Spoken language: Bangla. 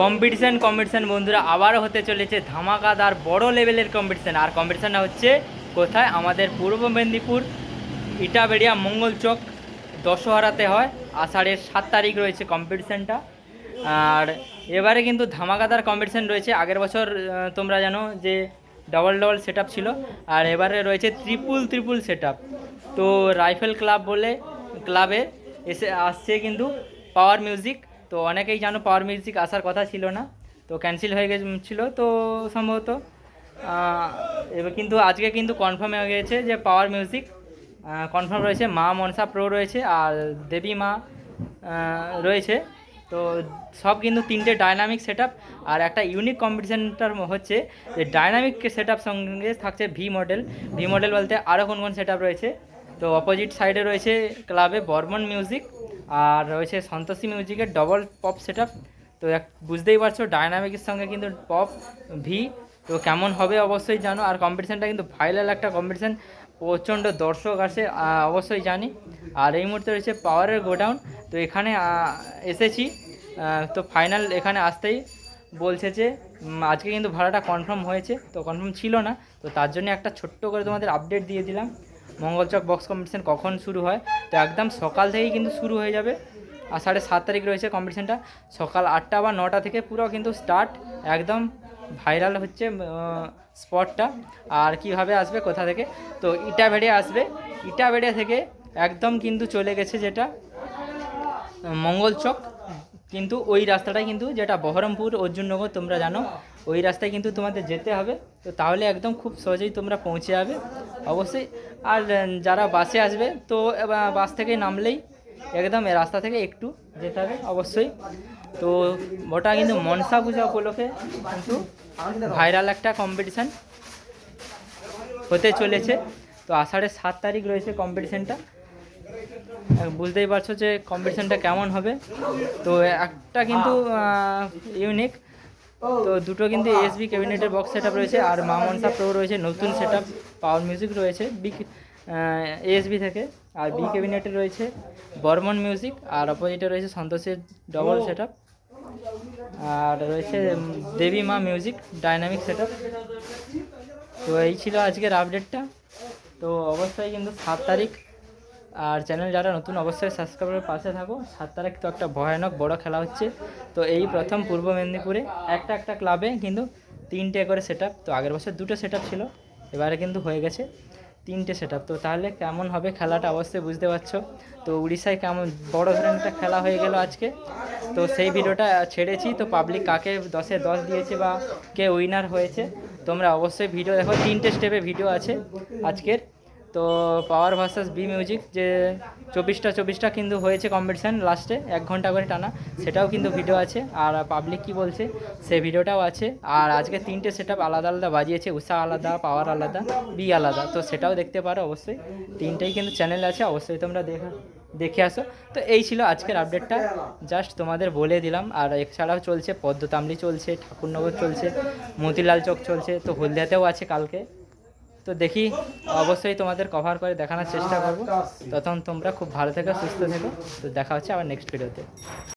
কম্পিটিশান কম্পিটিশান বন্ধুরা আবারও হতে চলেছে ধামাকাদার বড় লেভেলের কম্পিটিশান। আর কম্পিটিশানটা হচ্ছে কোথায়? আমাদের পূর্ব মেদিনীপুর, ইটাবেড়িয়া মঙ্গলচক দশহরাতে হয়। আষাঢ়ের সাত তারিখ রয়েছে কম্পিটিশানটা। আর এবারে কিন্তু ধামাকাদার কম্পিটিশান রয়েছে। আগের বছর তোমরা জানো যে ডবল ডবল সেট ছিল। আর এবারে রয়েছে ত্রিপুল ত্রিপুল সেট তো রাইফেল ক্লাব বলে ক্লাবে এসে, আসছে কিন্তু পাওয়ার মিউজিক তো অনেকেই জানো পাওয়ার মিউজিক আসার কথা ছিল না, তো ক্যান্সেল হয়ে গেছিল, তো সম্ভবত এবার কিন্তু আজকে কিন্তু কনফার্ম হয়ে গেছে যে পাওয়ার মিউজিক কনফার্ম রয়েছে, মা মনসা প্রো রয়েছে আর দেবী মা রয়েছে, তো সব কিন্তু তিনটে ডায়নামিক সেট আর একটা ইউনিক কম্পিটিশনটার হচ্ছে যে ডায়নামিক সেট সঙ্গে থাকছে ভি মডেল ভি মডেল বলতে আরও কোন কোন সেট রয়েছে, তো অপোজিট সাইডে রয়েছে ক্লাবে বর্মন মিউজিক আর রয়েছে সন্তোষী মিউজিকের ডবল পপ সেট তো এক বুঝতেই পারছ ডায়নামিকের সঙ্গে কিন্তু পপ ভি তো কেমন হবে অবশ্যই জানো। আর কম্পিটিশানটা কিন্তু ভাইরাল একটা কম্পিটিশান প্রচণ্ড দর্শক আসে অবশ্যই জানি। আর এই মুহূর্তে রয়েছে পাওয়ারের গোডাউন। তো এখানে এসেছি তো ফাইনাল এখানে আসতেই বলছে যে আজকে কিন্তু ভাড়াটা কনফার্ম হয়েছে। তো কনফার্ম ছিল না, তো তার জন্য একটা ছোট্ট করে তোমাদের আপডেট দিয়ে দিলাম। মঙ্গলচক বক্স কম্পিটিশান কখন শুরু হয়? তো একদম সকাল থেকেই কিন্তু শুরু হয়ে যাবে। আর সাড়ে সাত তারিখ রয়েছে কম্পিটিশানটা সকাল আটটা বা নটা থেকে পুরো কিন্তু স্টার্ট একদম ভাইরাল হচ্ছে স্পটটা আর কীভাবে আসবে, কোথা থেকে? তো ইটা ভেড়ে আসবে। ইটা ভেড়ে থেকে একদম কিন্তু চলে গেছে যেটা, মঙ্গলচক কিন্তু ওই রাস্তাটাই কিন্তু যেটা বহরমপুর, অর্জুননগর, তোমরা জানো, ওই রাস্তায় কিন্তু তোমাদের যেতে হবে। তো তাহলে একদম খুব সহজেই তোমরা পৌঁছে যাবে, অবশ্যই। আর যারা বাসে আসবে, তো বাস থেকে নামলেই একদম রাস্তা থেকে একটু যেতে হবে, অবশ্যই। তো, ওটা কিন্তু মনসা পূজা উপলক্ষে কিন্তু ভাইরাল একটা কম্পিটিশান হতে চলেছে। তো আষাঢ়ের সাত তারিখ রয়েছে কম্পিটিশানটা বুঝতেই পারছ যে কম্পিটিশানটা কেমন হবে। তো একটা কিন্তু ইউনিক তো দুটো কিন্তু এসবি ক্যাবিনেটের বক্স সেট রয়েছে আর মা মনসা প্রো রয়েছে, নতুন সেট পাওয়ার মিউজিক রয়েছে বি এসবি থেকে, আর বি ক্যাবিনেটে রয়েছে, বর্মন মিউজিক আর অপোজিটে রয়েছে সন্তোষের ডবল সেট আর রয়েছে দেবী মা মিউজিক ডাইনামিক সেট তো এই ছিল আজকের আপডেটটা তো অবশ্যই কিন্তু সাত তারিখ আর চ্যানেল যারা নতুন, অবশ্যই সাবস্ক্রাইবের পাশে থাকো। সাত তারিখ তো একটা ভয়ানক বড় খেলা হচ্ছে। তো এই প্রথম পূর্ব মেদিনীপুরে একটা একটা ক্লাবে কিন্তু তিনটে করে সেট তো আগের বছর দুটো সেট ছিল, এবারে কিন্তু হয়ে গেছে তিনটে সেট তো তাহলে কেমন হবে খেলাটা অবশ্যই বুঝতে পারছ। তো উড়িষ্যায় কেমন বড় ধরনের একটা খেলা হয়ে গেল আজকে। তো সেই ভিডিওটা ছেড়েছি। তো পাবলিক কাকে দশে দশ দিয়েছে বা কে উইনার হয়েছে, তোমরা অবশ্যই ভিডিও দেখো। তিনটে স্টেপে ভিডিও আছে আজকের। তো পাওয়ার ভার্সাস বি মিউজিক যে চব্বিশটা চব্বিশটা কিন্তু হয়েছে কম্পিটিশান লাস্টে এক ঘণ্টা করে টানা, সেটাও কিন্তু ভিডিও আছে। আর পাবলিক কি বলছে সে ভিডিওটাও আছে। আর আজকে তিনটে সেট আলাদা আলাদা বাজিয়েছে, উষা আলাদা পাওয়ার আলাদা বি আলাদা। তো সেটাও দেখতে পারো অবশ্যই। তিনটেই কিন্তু চ্যানেল আছে, অবশ্যই তোমরা দেখা, দেখে আসো। তো এই ছিল আজকের আপডেটটা জাস্ট তোমাদের বলে দিলাম। আর এছাড়াও চলছে, পদ্মতামলি চলছে, ঠাকুরনগর চলছে, মতিলাল চক চলছে, তো হলদিয়াতেও আছে কালকে। তো দেখি, অবশ্যই তোমাদের কভার করে দেখানোর চেষ্টা করব। তখন তোমরা খুব ভালো থেকো, সুস্থ থেকো। তো দেখা হচ্ছে আবার নেক্সট ভিডিওতে